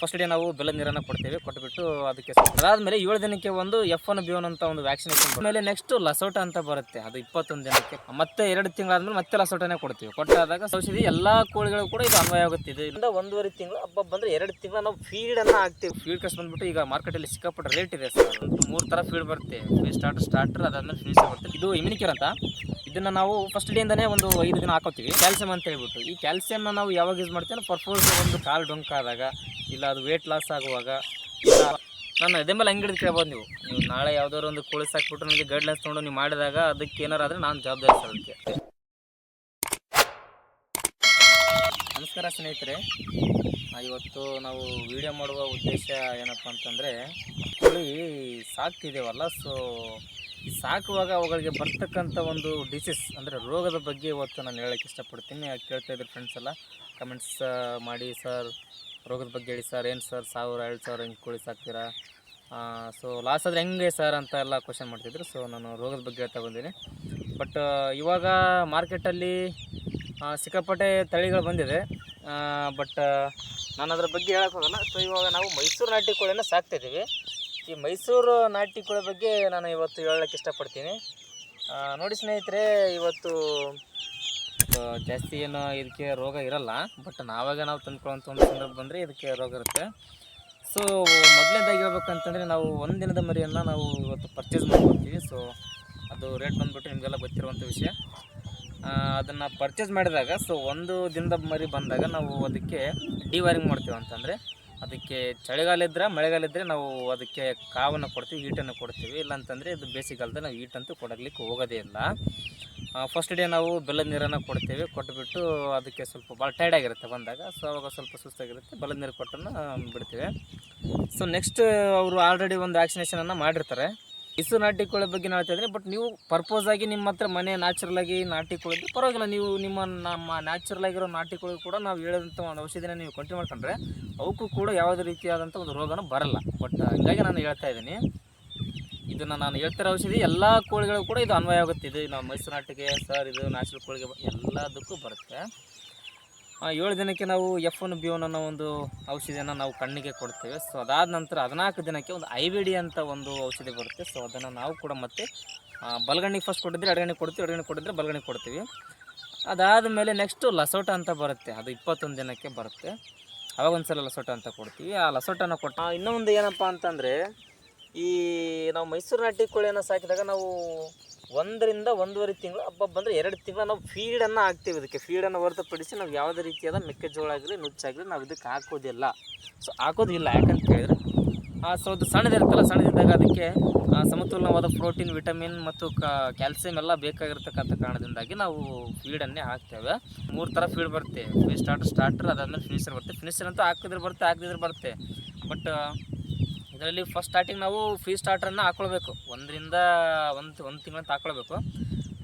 First day ನಾವು ಬೆಲ್ಲದ ನೀರನ್ನು ಕೊಡ್ತೇವೆ, ಕೊಟ್ಬಿಟ್ಟು ಅದಕ್ಕೆ ಅದಾದಮೇಲೆ ಏಳು ದಿನಕ್ಕೆ ಒಂದು ಎಫ್ ಒನ್ ಬಿ ಒನ್ ಅಂತ ಒಂದು ವ್ಯಾಕ್ಸಿನೇಷನ್ ಆಮೇಲೆ ನೆಕ್ಸ್ಟ್ ಲಸೋಟ ಅಂತ ಬರುತ್ತೆ, ಅದು ಇಪ್ಪತ್ತೊಂದು ದಿನಕ್ಕೆ. ಮತ್ತೆ ಎರಡು ತಿಂಗಳಾದ್ಮೇಲೆ ಮತ್ತೆ ಲಸೋಟನೇ ಕೊಡ್ತೀವಿ. ಕೊಟ್ಟಾದಾಗ ಔಷಧಿ ಎಲ್ಲ ಕೋಳಿಗಳು ಕೂಡ ಇದು ಅನ್ವಯ ಆಗುತ್ತೆ. ಇದರಿಂದ ಇಂದ ಒಂದೂವರೆ ತಿಂಗಳು ಹಬ್ಬ ಬಂದರೆ ಎರಡು ತಿಂಗಳು ನಾವು ಫೀಡನ್ನು ಹಾಕ್ತೀವಿ. ಫೀಡ್ ಕಷ್ಟ ಬಂದ್ಬಿಟ್ಟು ಈಗ ಮಾರ್ಕೆಟಲ್ಲಿ ಸಿಕ್ಕಾಪಟ್ಟೆ ರೇಟ್ ಇದೆ ಸರ್. ಮೂರು ಥರ ಫೀಡ್ ಬರುತ್ತೆ. ಫೀಡ್ ಸ್ಟಾರ್ಟರ್ ಸ್ಟಾರ್ಟರ್ ಅದಾದ್ಮೇಲೆ ಫೀಸ್ ಬರುತ್ತೆ. ಇದು ಇಮ್ಯುನಿಕೇರ್ ಅಂತ. ಇದನ್ನು ನಾವು ಫಸ್ಟ್ ಡೇಯಿಂದನೇ ಒಂದು ಐದು ದಿನ ಹಾಕೋತೀವಿ. ಕ್ಯಾಲ್ಸಿಯಂ ಅಂತ ಹೇಳ್ಬಿಟ್ಟು. ಈ ಕ್ಯಾಲ್ಸಿಯಂನ ನಾವು ಯಾವಾಗ ಯೂಸ್ ಮಾಡ್ತೀವಿ ಪರ್ಫೋರ್ಸ್ ಒಂದು ಕಾಲು ಡೊಂಕಾದಾಗ ಇಲ್ಲ, ಅದು ವೇಟ್ ಲಾಸ್ ಆಗುವಾಗ ನಾನು ಅದೇ ಮೇಲೆ ಹಂಗೆ ಹಿಡಿದು ಕೇಳ್ಬೋದು ನೀವು. ನೀವು ನಾಳೆ ಯಾವ್ದಾದ್ರು ಒಂದು ಕೋಳಿ ಸಾಕ್ಬಿಟ್ಟು ನನಗೆ ಗೈಡ್ಲೈನ್ಸ್ ತೊಗೊಂಡು ನೀವು ಮಾಡಿದಾಗ ಅದಕ್ಕೆ ಏನಾರು ಆದರೆ ನಾನು ಜವಾಬ್ದಾರಿ ಸರ್ ನಮಸ್ಕಾರ ಸ್ನೇಹಿತರೆ. ಇವತ್ತು ನಾವು ವಿಡಿಯೋ ಮಾಡುವ ಉದ್ದೇಶ ಏನಪ್ಪ ಅಂತಂದರೆ, ಕೋಳಿ ಸಾಕ್ತಿದ್ದೇವಲ್ಲ ಸೊ ಸಾಕುವಾಗ ಅವುಗಳಿಗೆ ಬರ್ತಕ್ಕಂಥ ಒಂದು ಡಿಸೀಸ್ ಅಂದರೆ ರೋಗದ ಬಗ್ಗೆ ಇವತ್ತು ನಾನು ಹೇಳೋಕ್ಕೆ ಇಷ್ಟಪಡ್ತೀನಿ. ಕೇಳ್ತಾ ಇದ್ದಾರೆ ಫ್ರೆಂಡ್ಸ್ ಎಲ್ಲ? ಕಮೆಂಟ್ಸ್ ಮಾಡಿ ಸರ್ ರೋಗದ ಬಗ್ಗೆ ಹೇಳಿ ಸರ್ ಏನು ಸರ್ ಸಾವಿರ, ಎರಡು ಸಾವಿರ ಹಿಂಗೆ ಕೋಳಿ ಸಾಕ್ತೀರಾ? ಸೊ ಲಾಸ್ ಆದರೆ ಹೆಂಗೆ ಸರ್ ಅಂತ ಎಲ್ಲ ಕ್ವಶನ್ ಮಾಡ್ತಿದ್ರು. ಸೊ ನಾನು ರೋಗದ ಬಗ್ಗೆ ಹೇಳ್ತಾ ಬಂದೀನಿ. ಬಟ್ ಇವಾಗ ಮಾರ್ಕೆಟಲ್ಲಿ ಸಿಕ್ಕಾಪಟ್ಟೆ ತಳಿಗಳು ಬಂದಿದೆ. ಬಟ್ ನಾನು ಅದ್ರ ಬಗ್ಗೆ ಹೇಳಕ್ಕೆ ಹೋಗಲ್ಲ. ಸೊ ಇವಾಗ ನಾವು ಮೈಸೂರು ನಾಟಿ ಕೋಳಿನ ಸಾಕ್ತಿದ್ದೀವಿ ಈ ಮೈಸೂರು ನಾಟಿ ಕೋಳಿ ಬಗ್ಗೆ ನಾನು ಇವತ್ತು ಹೇಳಕ್ಕೆ ಇಷ್ಟಪಡ್ತೀನಿ. ನೋಡಿ ಸ್ನೇಹಿತರೆ, ಇವತ್ತು ಜಾಸ್ತಿ ಏನು ಇದಕ್ಕೆ ರೋಗ ಇರಲ್ಲ ಬಟ್ ನಾವಾಗ ನಾವು ತಂದ್ಕೊಳ್ಳೋಂಥ ಒಂದು ಸಂದರ್ಭ ಬಂದರೆ ಇದಕ್ಕೆ ರೋಗ ಇರುತ್ತೆ. ಸೊ ಮೊದಲನೇದಾಗಿ ಹೇಳ್ಬೇಕಂತಂದರೆ ನಾವು ಒಂದು ದಿನದ ಮರಿಯನ್ನು ನಾವು ಇವತ್ತು ಪರ್ಚೇಸ್ ಮಾಡ್ಕೊತೀವಿ. ಸೊ ಅದು ರೇಟ್ ಬಂದ್ಬಿಟ್ಟು ನಿಮಗೆಲ್ಲ ಗೊತ್ತಿರುವಂಥ ವಿಷಯ. ಅದನ್ನು ಪರ್ಚೇಸ್ ಮಾಡಿದಾಗ ಸೊ ಒಂದು ದಿನದ ಮರಿ ಬಂದಾಗ ನಾವು ಅದಕ್ಕೆ ಡಿವೈರಿಂಗ್ ಮಾಡ್ತೀವಿ ಅಂತಂದರೆ, ಅದಕ್ಕೆ ಚಳಿಗಾಲ ಇದ್ದರೆ ಮಳೆಗಾಲ ಇದ್ದರೆ ನಾವು ಅದಕ್ಕೆ ಕಾವನ್ನು ಕೊಡ್ತೀವಿ ಈಟನ್ನು ಕೊಡ್ತೀವಿ. ಇಲ್ಲಾಂತಂದರೆ ಇದು ಬೇಸಿಗೆಗಾಲದಲ್ಲಿ ನಾವು ಈಟಂತೂ ಕೊಡಲಿಕ್ಕೆ ಹೋಗೋದೇ ಇಲ್ಲ. ಫಸ್ಟ್ ಡೇ ನಾವು ಬೆಲ್ಲದ ನೀರನ್ನು ಕೊಡ್ತೇವೆ. ಕೊಟ್ಟುಬಿಟ್ಟು ಅದಕ್ಕೆ ಸ್ವಲ್ಪ ಭಾಳ ಟೈರ್ಡ್ ಆಗಿರುತ್ತೆ ಬಂದಾಗ. ಸೊ ಅವಾಗ ಸ್ವಲ್ಪ ಸುಸ್ತಾಗಿರುತ್ತೆ. ಬೆಲ್ಲದ ನೀರು ಕೊಟ್ಟನ್ನು ಬಿಡ್ತೀವಿ. ಸೊ ನೆಕ್ಸ್ಟ್ ಅವರು ಆಲ್ರೆಡಿ ಒಂದು ವ್ಯಾಕ್ಸಿನೇಷನನ್ನು ಮಾಡಿರ್ತಾರೆ. ಇಸು ನಾಟಿ ಕೋಳಿ ಬಗ್ಗೆ ನಾವು ಹೇಳ್ತಾ ಬಟ್ ನೀವು ಪರ್ಪೋಸ್ ಆಗಿ ನಿಮ್ಮ ಹತ್ರ ಮನೆ ನ್ಯಾಚುರಲ್ ಆಗಿ ನಾಟಿ ಕೋಳಿ ಇದ್ರೆ ಪರವಾಗಿಲ್ಲ. ನೀವು ನಿಮ್ಮ ನಮ್ಮ ನ್ಯಾಚುರಲ್ ಆಗಿರೋ ನಾಟಿ ಕೋಳಿ ಕೂಡ ನಾವು ಹೇಳಿದಂಥ ಒಂದು ಔಷಧಿನ ನೀವು ಕಂಟಿನ್ಯೂ ಮಾಡ್ಕೊಂಡ್ರೆ ಅವಕ್ಕೂ ಕೂಡ ಯಾವುದೇ ರೀತಿಯಾದಂಥ ಒಂದು ರೋಗನೂ ಬರಲ್ಲ. ಬಟ್ ಹಂಗಾಗಿ ನಾನು ಹೇಳ್ತಾ ಇದ್ದೀನಿ. ಇದನ್ನು ನಾನು ಹೇಳ್ತಿರೋ ಔಷಧಿ, ಎಲ್ಲ ಕೋಳಿಗಳು ಕೂಡ ಇದು ಅನ್ವಯ ಆಗುತ್ತೆ. ಇದು ನಾವು ಮೈಸೂರು ನಾಟಿಗೆ, ಸರ್, ಇದು ನ್ಯಾಚುರಲ್ ಕೋಳಿಗೆ ಎಲ್ಲದಕ್ಕೂ ಬರುತ್ತೆ. ಏಳು ದಿನಕ್ಕೆ ನಾವು ಎಫ್ ಒನ್ ಬಿ ಒನ್ ಅನ್ನೋ ಒಂದು ಔಷಧಿಯನ್ನು ನಾವು ಕಣ್ಣಿಗೆ ಕೊಡ್ತೇವೆ. ಸೊ ಅದಾದ ನಂತರ ಹದಿನಾಲ್ಕು ದಿನಕ್ಕೆ ಒಂದು ಐ ವಿ ಡಿ ಅಂತ ಒಂದು ಔಷಧಿ ಬರುತ್ತೆ. ಸೊ ಅದನ್ನು ನಾವು ಕೂಡ ಮತ್ತೆ ಬಲಗಣ್ಣಿಗೆ ಫಸ್ಟ್ ಕೊಟ್ಟಿದ್ರೆ ಎಡಗಣ್ಣಿಗೆ ಕೊಡ್ತೀವಿ, ಎಡಗಣ್ಣಿಗೆ ಕೊಟ್ಟಿದ್ರೆ ಬಲಗಣ್ಣಿಗೆ ಕೊಡ್ತೀವಿ. ಅದಾದ ಮೇಲೆ ನೆಕ್ಸ್ಟು ಲಸೋಟ ಅಂತ ಬರುತ್ತೆ. ಅದು ಇಪ್ಪತ್ತೊಂದು ದಿನಕ್ಕೆ ಬರುತ್ತೆ. ಅವಾಗ ಒಂದು ಸಲ ಲಸೋಟ ಅಂತ ಕೊಡ್ತೀವಿ. ಆ ಲಸೋಟನ ಕೊಟ್ಟು ಇನ್ನೊಂದು ಏನಪ್ಪ ಅಂತಂದರೆ ಈ ನಾವು ಮೈಸೂರು ನಾಟಿ ಕೋಳಿಯನ್ನು ಸಾಕಿದಾಗ ನಾವು ಒಂದರಿಂದ ಒಂದೂವರೆ ತಿಂಗಳು, ಹಬ್ಬ ಬಂದರೆ ಎರಡು ತಿಂಗಳು ನಾವು ಫೀಡನ್ನು ಹಾಕ್ತೀವಿ. ಇದಕ್ಕೆ ಫೀಡನ್ನು ಹೊರತುಪಡಿಸಿ ನಾವು ಯಾವುದೇ ರೀತಿಯಾದ ಮೆಕ್ಕೆಜೋಳ ಆಗಲಿ ನುಚ್ಚಾಗಲಿ ನಾವು ಇದಕ್ಕೆ ಹಾಕೋದಿಲ್ಲ. ಸೊ ಹಾಕೋದಿಲ್ಲ. ಯಾಕಂತ ಹೇಳಿದ್ರೆ ಸೊ, ಅದು ಸಣ್ಣದಿರುತ್ತಲ್ಲ, ಸಣ್ಣದಿದ್ದಾಗ ಅದಕ್ಕೆ ಸಮತೋಲನವಾದ ಪ್ರೋಟೀನ್, ವಿಟಮಿನ್ ಮತ್ತು ಕ್ಯಾಲ್ಸಿಯಂ ಎಲ್ಲ ಬೇಕಾಗಿರ್ತಕ್ಕಂಥ ಕಾರಣದಿಂದಾಗಿ ನಾವು ಫೀಡನ್ನೇ ಹಾಕ್ತೇವೆ. ಮೂರು ಥರ ಫೀಡ್ ಬರುತ್ತೆ. ಸ್ಟಾರ್ಟ್ ಸ್ಟಾರ್ಟರ್ ಸ್ಟಾರ್ಟರ್, ಅದಾದಮೇಲೆ ಫಿನಿಷರ್ ಬರುತ್ತೆ. ಫಿನಿಷರ್ ಅಂತೂ ಹಾಕಿದ್ರೆ ಬರುತ್ತೆ ಹಾಕಿದ್ರೆ ಬರುತ್ತೆ. ಬಟ್ ಇದರಲ್ಲಿ ಫಸ್ಟ್ ಸ್ಟಾರ್ಟಿಂಗ್ ನಾವು ಫ್ರೀ ಸ್ಟಾರ್ಟರನ್ನು ಹಾಕ್ಕೊಳ್ಬೇಕು ಒಂದರಿಂದ ಒಂದು ಒಂದು ತಿಂಗಳಂತ ಹಾಕ್ಕೊಳ್ಬೇಕು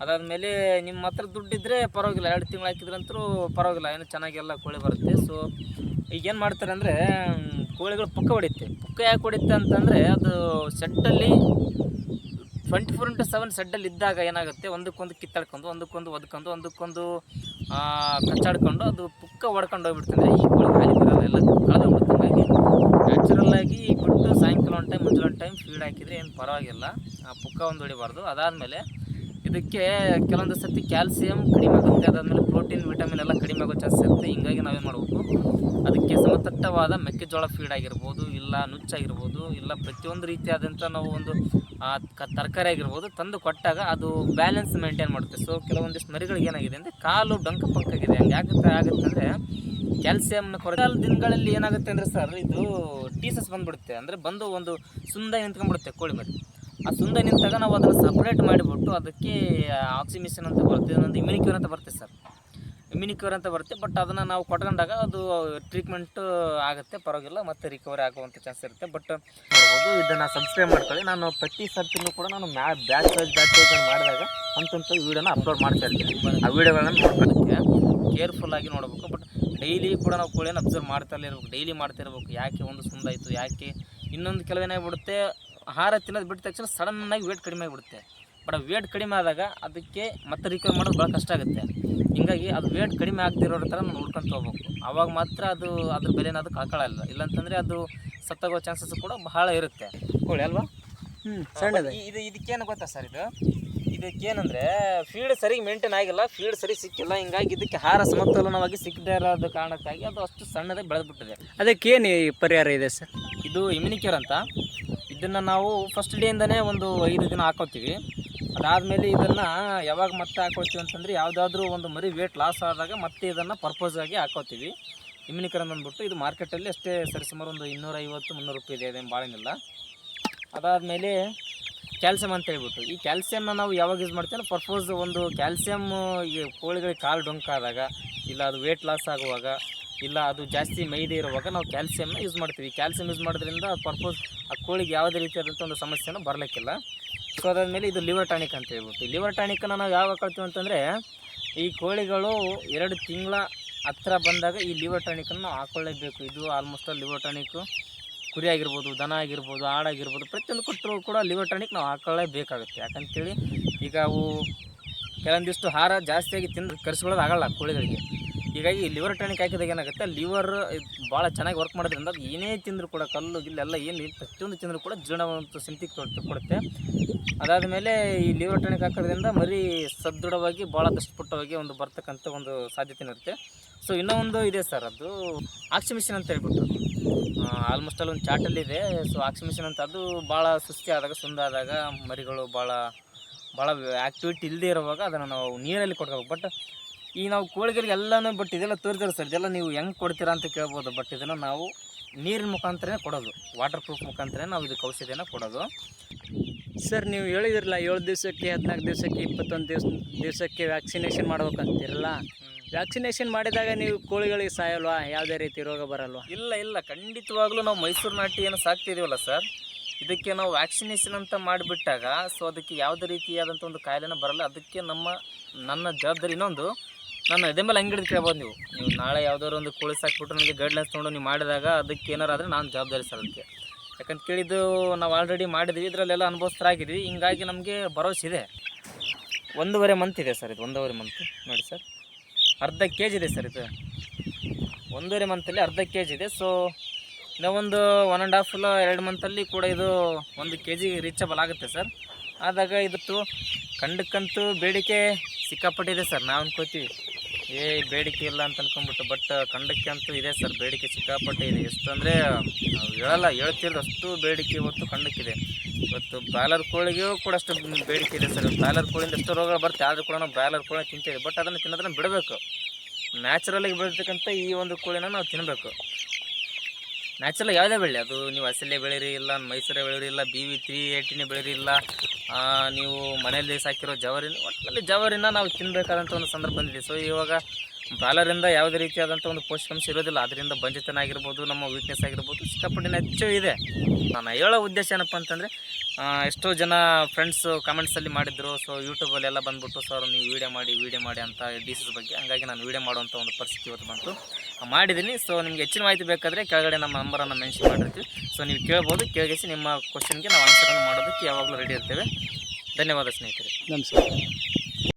ಅದಾದಮೇಲೆ ನಿಮ್ಮ ಹತ್ರ ದುಡ್ಡಿದ್ದರೆ ಪರವಾಗಿಲ್ಲ. ಎರಡು ತಿಂಗಳು ಹಾಕಿದ್ರಂತೂ ಪರವಾಗಿಲ್ಲ. ಏನು ಚೆನ್ನಾಗೆಲ್ಲ ಕೋಳಿ ಬರುತ್ತೆ. ಸೊ ಈಗೇನು ಮಾಡ್ತಾರೆ ಅಂದರೆ ಕೋಳಿಗಳು ಪುಕ್ಕ ಹೊಡಿತ್ತೆ ಪುಕ್ಕ ಯಾಕೆ ಹೊಡಿತ್ತೆ ಅಂತಂದರೆ, ಅದು ಸೆಟ್ಟಲ್ಲಿ ಟ್ವೆಂಟಿ ಫೋರ್ ಇಂಟು ಸೆವೆನ್ ಸೆಡ್ಡಲ್ಲಿ ಇದ್ದಾಗ ಏನಾಗುತ್ತೆ? ಒಂದಕ್ಕೊಂದು ಕಿತ್ತಾಡ್ಕೊಂಡು ಒಂದಕ್ಕೊಂದು ಒದ್ಕೊಂಡು, ಒಂದಕ್ಕೊಂದು ಕಚ್ಚಾಡ್ಕೊಂಡು ಅದು ಪುಕ್ಕ ಹೊಡ್ಕೊಂಡು ಹೋಗ್ಬಿಡ್ತಂದ್ರೆ ಈ ಕೋಳಿ ಎಲ್ಲ ಕಳೆದೋಗ್ಬಿಡುತ್ತೆ ಹಾಗಾಗಿ ನ್ಯಾಚುರಲ್ ಆಗಿ ಬಿಟ್ಟು ಸಾಯಂಕಾಲ ಒಂದು ಟೈಮ್ ಮುಂಚೆ ಒಂದು ಟೈಮ್ ಫೀಡ್ ಹಾಕಿದರೆ ಏನು ಪರವಾಗಿಲ್ಲ. ಆ ಪುಕ್ಕ ಒಂದು ಹೊಡಿಬಾರ್ದು. ಅದಾದಮೇಲೆ ಇದಕ್ಕೆ ಕೆಲವೊಂದು ಸರ್ತಿ ಕ್ಯಾಲ್ಸಿಯಂ ಕಡಿಮೆ ಆಗುತ್ತೆ. ಅದಾದಮೇಲೆ ಪ್ರೋಟೀನ್ ವಿಟಮಿನ್ ಎಲ್ಲ ಕಡಿಮೆ ಆಗೋ ಚಾನ್ಸ್ ಇರುತ್ತೆ. ಹಿಂಗಾಗಿ ನಾವೇನು ಮಾಡಬೇಕು? ಅದಕ್ಕೆ ಸಮತಟ್ಟವಾದ ಮೆಕ್ಕೆಜೋಳ ಫೀಡ್ ಆಗಿರ್ಬೋದು, ಇಲ್ಲ ನುಚ್ಚಾಗಿರ್ಬೋದು, ಇಲ್ಲ ಪ್ರತಿಯೊಂದು ರೀತಿಯಾದಂಥ ನಾವು ಒಂದು ಆ, ಕ ತರಕಾರಿ ಆಗಿರ್ಬೋದು ತಂದು ಕೊಟ್ಟಾಗ ಅದು ಬ್ಯಾಲೆನ್ಸ್ ಮೇಂಟೈನ್ ಮಾಡುತ್ತೆ. ಸೊ ಕೆಲವೊಂದಿಷ್ಟು ಮರಿಗಳಿಗೆ ಏನಾಗಿದೆ ಅಂದರೆ ಕಾಲು ಡಂಕ ಪಂಕಾಗಿದೆ ಹಂಗೆ ಆಗುತ್ತೆ ಆಗುತ್ತೆ ಅಂದರೆ ಕ್ಯಾಲ್ಸಿಯಂನ ಕೊರತೆ. ದಿನಗಳಲ್ಲಿ ಏನಾಗುತ್ತೆ ಅಂದರೆ ಸರ್ ಇದು ಟೀಸಸ್ ಬಂದುಬಿಡುತ್ತೆ. ಅಂದರೆ ಬಂದು ಒಂದು ಸುಂದ ನಿಂತ್ಕೊಂಡ್ಬಿಡುತ್ತೆ ಕೋಳಿ ಮರಿ. ಆ ಸುಂದ ನಿಂತಾಗ ನಾವು ಅದನ್ನು ಸಪ್ರೇಟ್ ಮಾಡಿಬಿಟ್ಟು ಅದಕ್ಕೆ ಆಕ್ಸಿಮಿಷನ್ ಅಂತ ಬರುತ್ತೆ ಇನ್ನೊಂದು ಇಮ್ಯುನಿಕ್ಯೂರ್ ಅಂತ ಬರುತ್ತೆ ಸರ್ ಇಮ್ಯುನಿಕ್ಯೂರ್ ಅಂತ ಬರುತ್ತೆ ಬಟ್ ಅದನ್ನು ನಾವು ಕೊಟ್ಕೊಂಡಾಗ ಅದು ಟ್ರೀಟ್ಮೆಂಟ್ ಆಗುತ್ತೆ, ಪರವಾಗಿಲ್ಲ, ಮತ್ತೆ ರಿಕವರಿ ಆಗುವಂಥ ಚಾನ್ಸ್ ಇರುತ್ತೆ ಬಟ್ ನೋಡ್ಬೋದು, ಇದನ್ನು ಸಬ್ಸ್ಕ್ರೈಬ್ ಮಾಡ್ಕೊಳ್ಳಿ ನಾನು ಪ್ರತಿ ಸರ್ತಿನೂ ಕೂಡ ನಾನು ಮ್ಯಾ ಬ್ಯಾಚ್ ವೈಸ್ ಬ್ಯಾಚ್ ವೈಸ್ ಮಾಡಿದಾಗ ಅಂತಂತ ವೀಡಿಯೋನ ಅಪ್ಲೋಡ್ ಮಾಡ್ತಾ ಇರ್ತೀನಿ. ಆ ವೀಡಿಯೋಗಳನ್ನು ನೋಡ್ಕೊಳ್ಳೋಕ್ಕೆ ಕೇರ್ಫುಲ್ಲಾಗಿ ನೋಡಬೇಕು ಬಟ್ ಡೈಲಿ ಕೂಡ ನಾವು ಕೋಳಿಯನ್ನು ಅಬ್ಸರ್ವ್ ಮಾಡ್ತಲೇ ಇರ್ಬೇಕು ಡೈಲಿ ಮಾಡ್ತಾ ಇರ್ಬೇಕು. ಯಾಕೆ ಒಂದು ಸುಂದಾಯಿತು ಯಾಕೆ ಇನ್ನೊಂದು ಕೆಲವೇನಾಗ್ಬಿಡುತ್ತೆ, ಆಹಾರ ತಿನ್ನೋದು ಬಿಟ್ಟ ತಕ್ಷಣ ಸಡನ್ನಾಗಿ ವೇಟ್ ಕಡಿಮೆ ಆಗಿಬಿಡುತ್ತೆ. ಬಟ್ ವೇಟ್ ಕಡಿಮೆ ಆದಾಗ ಅದಕ್ಕೆ ಮತ್ತೆ ರಿಕವರ್ ಮಾಡೋದು ಭಾಳ ಕಷ್ಟ ಆಗುತ್ತೆ. ಹಿಂಗಾಗಿ ಅದು ವೇಟ್ ಕಡಿಮೆ ಆಗದಿರೋ ಥರ ನಾವು ನೋಡ್ಕೊಂತ ಹೋಗ್ಬೇಕು. ಆವಾಗ ಮಾತ್ರ ಅದು ಅದ್ರ ಬೆಲೆನ ಅದು ಕಳ್ಕೊಳ್ಳಲ್ಲ ಇಲ್ಲಾಂತಂದರೆ ಅದು ಸತ್ತಾಗೋ ಚಾನ್ಸಸ್ ಕೂಡ ಬಹಳ ಇರುತ್ತೆ. ಕೋಳಿ ಅಲ್ವಾ? ಹ್ಞೂ ಸಣ್ಣದು. ಈ- ಇದು ಇದಕ್ಕೇನು ಗೊತ್ತಾ ಸರ್ ಇದು? ಇದಕ್ಕೇನಂದರೆ ಫೀಡ್ ಸರಿ ಮೇಂಟೈನ್ ಆಗಿಲ್ಲ ಫೀಡ್ ಸರಿ ಸಿಕ್ಕಿಲ್ಲ. ಹಿಂಗಾಗಿ ಇದಕ್ಕೆ ಆಹಾರ ಸಮತೋಲನವಾಗಿ ಸಿಕ್ಕದೇ ಇರೋದು ಕಾರಣಕ್ಕಾಗಿ ಅದು ಅಷ್ಟು ಸಣ್ಣದೇ ಬೆಳೆದ್ಬಿಟ್ಟಿದೆ. ಅದಕ್ಕೇನು ಪರಿಹಾರ ಇದೆ ಸರ್? ಇದು ಇಮ್ಯುನಿಕ್ಯೂರ್ ಅಂತ. ಇದನ್ನು ನಾವು ಫಸ್ಟ್ ಡೇಯಿಂದನೇ ಒಂದು ಐದು ದಿನ ಹಾಕೋತೀವಿ. ಅದಾದಮೇಲೆ ಇದನ್ನು ಯಾವಾಗ ಮತ್ತೆ ಹಾಕೋತೀವಿ ಅಂತಂದರೆ ಯಾವುದಾದ್ರೂ ಒಂದು ಮರಿ ವೇಟ್ ಲಾಸ್ ಆದಾಗ ಮತ್ತೆ ಇದನ್ನು ಪರ್ಪಸ್ ಆಗಿ ಹಾಕೋತೀವಿ. ಇಮ್ಯುನಿಕರನ್ ಅಂದ್ಬಿಟ್ಟು ಇದು ಮಾರ್ಕೆಟಲ್ಲಿ ಅಷ್ಟೇ ಸರಿಸುಮಾರು ಒಂದು ಇನ್ನೂರೈವತ್ತು ಮುನ್ನೂರು ರೂಪಾಯಿ ಇದೆ ಅದೇನು ಭಾಳೇನಿಲ್ಲ ಅದಾದಮೇಲೆ ಕ್ಯಾಲ್ಸಿಯಂ ಅಂತ ಹೇಳ್ಬಿಟ್ಟು. ಈ ಕ್ಯಾಲ್ಸಿಯಂನ ನಾವು ಯಾವಾಗ ಯೂಸ್ ಮಾಡ್ತೀವಿ ಪರ್ಪೋಸ್ ಒಂದು ಕ್ಯಾಲ್ಸಿಯಮ್ ಈ ಕೋಳಿಗಳಿಗೆ ಕಾಲು ಡೊಂಕಾದಾಗ ಇಲ್ಲ ಅದು ವೇಟ್ ಲಾಸ್ ಆಗುವಾಗ, ಇಲ್ಲ ಅದು ಜಾಸ್ತಿ ಮೈದೆ ಇರುವಾಗ ನಾವು ಕ್ಯಾಲ್ಸಿಯಮ್ನ ಯೂಸ್ ಮಾಡ್ತೀವಿ. ಕ್ಯಾಲ್ಸಿಯಂ ಯೂಸ್ ಮಾಡೋದ್ರಿಂದ ಪರ್ಪೋಸ್ ಆ ಕೋಳಿಗೆ ಯಾವುದೇ ರೀತಿಯಾದಂಥ ಒಂದು ಸಮಸ್ಯೆನೂ ಬರಲಿಕ್ಕಿಲ್ಲ. ಸೊ ಮೇಲೆ ಇದು ಲಿವರ್ ಟಾನಿಕ್ ಅಂತ ಹೇಳ್ಬಿಟ್ಟು. ಲಿವರ್ ಟಾನಿಕನ್ನು ನಾವು ಯಾವಾಗ ಕಳ್ತೀವಿ ಅಂತಂದರೆ, ಈ ಕೋಳಿಗಳು ಎರಡು ತಿಂಗಳ ಹತ್ತಿರ ಬಂದಾಗ ಈ ಲಿವರ್ ಟಾನಿಕನ್ನು ನಾವು ಹಾಕೊಳ್ಳೇಬೇಕು. ಇದು ಆಲ್ಮೋಸ್ಟ್ ಲಿವರ್ ಟಾನಿಕು, ಕುರಿ ಆಗಿರ್ಬೋದು, ದನ ಆಗಿರ್ಬೋದು ಆಡಾಗಿರ್ಬೋದು ಪ್ರತಿಯೊಂದು ಕೊಟ್ಟರು ಕೂಡ ಲಿವರ್ ಟಾನಿಕ್ ನಾವು ಹಾಕೊಳ್ಳೇಬೇಕಾಗುತ್ತೆ. ಯಾಕಂತೇಳಿ ಈಗ ಅವು ಕೆಲವೊಂದಿಷ್ಟು ಆಹಾರ ಜಾಸ್ತಿಯಾಗಿ ತಿಂದು ಕರೆಸ್ಕೊಳ್ಳೋದಾಗಲ್ಲ ಕೋಳಿಗಳಿಗೆ. ಹೀಗಾಗಿ ಲಿವರ್ ಟಾನಿಕ್ ಹಾಕಿದಾಗ ಏನಾಗುತ್ತೆ? ಲಿವರ್ ಭಾಳ ಚೆನ್ನಾಗಿ ವರ್ಕ್ ಮಾಡೋದ್ರಿಂದ ಅದು ಏನೇ ತಿಂದರೂ ಕೂಡ ಕಲ್ಲು ಗಿಲ್ಲೆಲ್ಲ ಏನು ಪ್ರತಿಯೊಂದು ತಿಂದರೂ ಕೂಡ ಜೀರ್ಣವಂತ ಸಿಂತಿ ಕೊಡುತ್ತೆ. ಅದಾದಮೇಲೆ ಈ ಲಿವರ್ ಟಾನಿಕ್ ಹಾಕೋದ್ರಿಂದ ಮರಿ ಸದೃಢವಾಗಿ, ಭಾಳ ದಷ್ಟಪುಟ್ಟವಾಗಿ ಒಂದು ಬರ್ತಕ್ಕಂಥ ಒಂದು ಸಾಧ್ಯತೆ ಇರುತ್ತೆ. ಸೊ ಇನ್ನೂ ಒಂದು ಇದೆ ಸರ್ ಅದು ಆಕ್ಸಿಮಿಷನ್ ಅಂತ ಹೇಳ್ಬಿಟ್ಟು ಆಲ್ಮೋಸ್ಟ್ ಅಲ್ಲಿ ಒಂದು ಚಾಟಲ್ಲಿದೆ ಸೊ ಆಕ್ಸಿಮಿಷನ್ ಅಂತ ಅದು ಭಾಳ ಸುಸ್ತಿ ಆದಾಗ ಸುಂದಾದಾಗ ಮರಿಗಳು ಭಾಳ ಭಾಳ ಆ್ಯಕ್ಟಿವಿಟಿ ಇಲ್ಲದೆ ಇರುವಾಗ ಅದನ್ನು ನಾವು ನೀರಲ್ಲಿ ಕೊಡ್ಬೇಕು ಬಟ್ ಈ ನಾವು ಕೋಳಿಗಳಿಗೆ ಎಲ್ಲನೂ ಬಟ್ ಇದೆಲ್ಲ ತೋರಿಸಿದ್ರೆ ಸರ್ ಇದೆಲ್ಲ ನೀವು ಹೆಂಗೆ ಕೊಡ್ತೀರಾ ಅಂತ ಕೇಳ್ಬೋದು ಬಟ್ ಇದನ್ನು ನಾವು ನೀರಿನ ಮುಖಾಂತರನೇ ಕೊಡೋದು ವಾಟರ್ ಪ್ರೂಫ್ ಮುಖಾಂತರನೇ ನಾವು ಇದಕ್ಕೆ ಔಷಧಿನ ಕೊಡೋದು. ಸರ್ ನೀವು ಹೇಳಿದಿರಲ್ಲ ಏಳು ದಿವಸಕ್ಕೆ ಹದಿನಾಲ್ಕು ದಿವಸಕ್ಕೆ ಇಪ್ಪತ್ತೊಂದು ದಿವಸ ದಿವಸಕ್ಕೆ ವ್ಯಾಕ್ಸಿನೇಷನ್ ಮಾಡ್ಬೇಕಂತಿರಲ್ಲ ವ್ಯಾಕ್ಸಿನೇಷನ್ ಮಾಡಿದಾಗ ನೀವು ಕೋಳಿಗಳಿಗೆ ಸಾಯಲ್ವಾ? ಯಾವುದೇ ರೀತಿ ರೋಗ ಬರಲ್ವಾ? ಇಲ್ಲ ಇಲ್ಲ ಖಂಡಿತವಾಗ್ಲೂ ನಾವು ಮೈಸೂರು ನಾಟಿ ಏನು ಸಾಕ್ತಿದ್ದೀವಲ್ಲ ಸರ್. ಇದಕ್ಕೆ ನಾವು ವ್ಯಾಕ್ಸಿನೇಷನ್ ಅಂತ ಮಾಡಿಬಿಟ್ಟಾಗ ಸೊ ಅದಕ್ಕೆ ಯಾವುದೇ ರೀತಿಯಾದಂಥ ಒಂದು ಕಾಯಿಲೆನ ಬರಲ್ಲ. ಅದಕ್ಕೆ ನಮ್ಮ ನನ್ನ ಜವಾಬ್ದಾರಿ ಇನ್ನೊಂದು ನಾನು ಅದೇ ಮೇಲೆ ಹಂಗಿಡಿದು ಕೇಳ್ಬೋದು ನೀವು. ನೀವು ನಾಳೆ ಯಾವ್ದಾದ್ರು ಒಂದು ಕೋಳಿ ಸಾಕ್ಬಿಟ್ಟು ನನಗೆ ಗೈಡ್ಲೈನ್ಸ್ ತೊಗೊಂಡು ನೀವು ಮಾಡಿದಾಗ ಅದಕ್ಕೆ ಏನಾರು ಆದರೆ ನಾನು ಜವಾಬ್ದಾರಿ ಸರ್ ಅದಕ್ಕೆ. ಯಾಕಂತ ಕೇಳಿದ್ದು ನಾವು ಆಲ್ರೆಡಿ ಮಾಡಿದ್ವಿ, ಇದರಲ್ಲೆಲ್ಲ ಅನುಭವಸ್ಥರಾಗಿದ್ವಿ. ಹಿಂಗಾಗಿ ನಮಗೆ ಭರವಸೆ ಇದೆ. ಒಂದೂವರೆ ಮಂತ್ ಇದೆ ಸರ್ ಇದು, ಒಂದೂವರೆ ಮಂತ್ ನೋಡಿ ಸರ್. ಅರ್ಧ ಕೆ ಜಿ ಇದೆ ಸರ್ ಇದು. ಒಂದೂವರೆ ಮಂತಲ್ಲಿ ಅರ್ಧ ಕೆ ಜಿ ಇದೆ ಸೊ ನಾವೊಂದು ಒನ್ ಆ್ಯಂಡ್ ಹಾಫ್ ಇಲ್ಲ ಎರಡು ಮಂತಲ್ಲಿ ಕೂಡ ಇದು ಒಂದು ಕೆ ಜಿ ರೀಚಬಲ್ ಆಗುತ್ತೆ ಸರ್. ಆದಾಗ ಇದತ್ತು ಕಂಡಕ್ಕಂತೂ ಬೇಡಿಕೆ ಸಿಕ್ಕಾಪಟ್ಟಿದೆ ಸರ್. ನಾವು ಅನ್ಕೋತೀವಿ ಏ, ಬೇಡಿಕೆ ಇಲ್ಲ ಅಂತ ಅನ್ಕೊಂಡ್ಬಿಟ್ಟು ಬಟ್ ಖಂಡಕ್ಕೆ ಅಂತೂ ಇದೆ ಸರ್, ಬೇಡಿಕೆ ಸಿಕ್ಕಾಪಟ್ಟೆ ಇದೆ. ಎಷ್ಟು ಅಂದರೆ ಹೇಳಲ್ಲ, ಹೇಳ್ತಿರೋದು ಅಷ್ಟು ಬೇಡಿಕೆ ಇವತ್ತು ಖಂಡಕ್ಕಿದೆ. ಇವತ್ತು ಬ್ರಾಯ್ಲರ್ ಕೋಳಿಗೂ ಕೂಡ ಅಷ್ಟು ಬೇಡಿಕೆ ಇದೆ ಸರ್. ಬ್ರಾಯ್ಲರ್ ಕೋಳಿಯಿಂದ ಎಷ್ಟು ರೋಗಗಳು ಬರುತ್ತೆ, ಆದರೂ ಕೂಡ ನಾವು ಬ್ರಾಯ್ಲರ್ ಕೋಳಿ ತಿಂತೇವೆ. ಬಟ್ ಅದನ್ನು ತಿನ್ನೋದನ್ನು ಬಿಡಬೇಕು. ನ್ಯಾಚುರಲಾಗಿ ಬೆಳೆದಿರ್ತಕ್ಕಂಥ ಈ ಒಂದು ಕೋಳಿನ ನಾವು ತಿನ್ನಬೇಕು ನ್ಯಾಚುರಲ್ ಯಾವುದೇ ಬೆಳೆ ಅದು ನೀವು ಅಸಲೇ ಬೆಳೀರಿ ಇಲ್ಲ, ಮೈಸೂರೇ ಬೆಳೀರಿ ಇಲ್ಲ ಬಿ ವಿ ತ್ರೀ ಏಯ್ಟಿನೇ ಬೆಳೀರಿ ಇಲ್ಲ ನೀವು ಮನೆಯಲ್ಲಿ ಸಾಕಿರೋ ಜವರಿ ಒಟ್ಟಿನಲ್ಲಿ ಜವರಿನ ನಾವು ತಿನ್ನಬೇಕಾದಂಥ ಒಂದು ಸಂದರ್ಭ ಬಂದಿದೆ. ಸೊ ಇವಾಗ ಬಾಲರಿಂದ ಯಾವುದೇ ರೀತಿಯಾದಂಥ ಒಂದು ಪೋಷಕಾಂಶ ಇರೋದಿಲ್ಲ. ಅದರಿಂದ ಬಂಜತನ ಆಗಿರ್ಬೋದು, ನಮ್ಮ ವೀಕ್ನೆಸ್ ಆಗಿರ್ಬೋದು ಸಿಕ್ಕಾಪಟ್ಟಿನ ಹೆಚ್ಚು ಇದೆ. ನಾನು ಹೇಳೋ ಉದ್ದೇಶ ಏನಪ್ಪ ಅಂತಂದರೆ ಎಷ್ಟೋ ಜನ ಫ್ರೆಂಡ್ಸು ಕಮೆಂಟ್ಸಲ್ಲಿ ಮಾಡಿದ್ರು. ಸೊ ಯೂಟ್ಯೂಬಲ್ಲೆಲ್ಲ ಬಂದ್ಬಿಟ್ಟು ಸರ್ ನೀವು ವೀಡಿಯೋ ಮಾಡಿ ವೀಡಿಯೋ ಮಾಡಿ ಅಂತ ಡಿಸೀಸ್ ಬಗ್ಗೆ. ಹಾಗಾಗಿ ನಾನು ವೀಡಿಯೋ ಮಾಡುವಂಥ ಒಂದು ಪರಿಸ್ಥಿತಿ ಇವತ್ತು ಬಂತು. ಮಾಡಿದ್ದೀನಿ. ಸೊ ನಿಮ್ಗೆ ಹೆಚ್ಚಿನ ಮಾಹಿತಿ ಬೇಕಾದರೆ ಕೆಳಗಡೆ ನಮ್ಮ ನಂಬರನ್ನು ಮೆನ್ಷನ್ ಮಾಡಿರ್ತೀವಿ. ಸೊ ನೀವು ಕೇಳ್ಬೋದು ಕೇಳಿಸಿ ನಿಮ್ಮ ಕ್ವಶನ್ಗೆ ನಾವು ಆನ್ಸರನ್ನು ಮಾಡೋದಕ್ಕೆ ಯಾವಾಗಲೂ ರೆಡಿ ಇರ್ತೇವೆ. ಧನ್ಯವಾದ ಸ್ನೇಹಿತರೆ. ನಮಸ್ಕಾರ.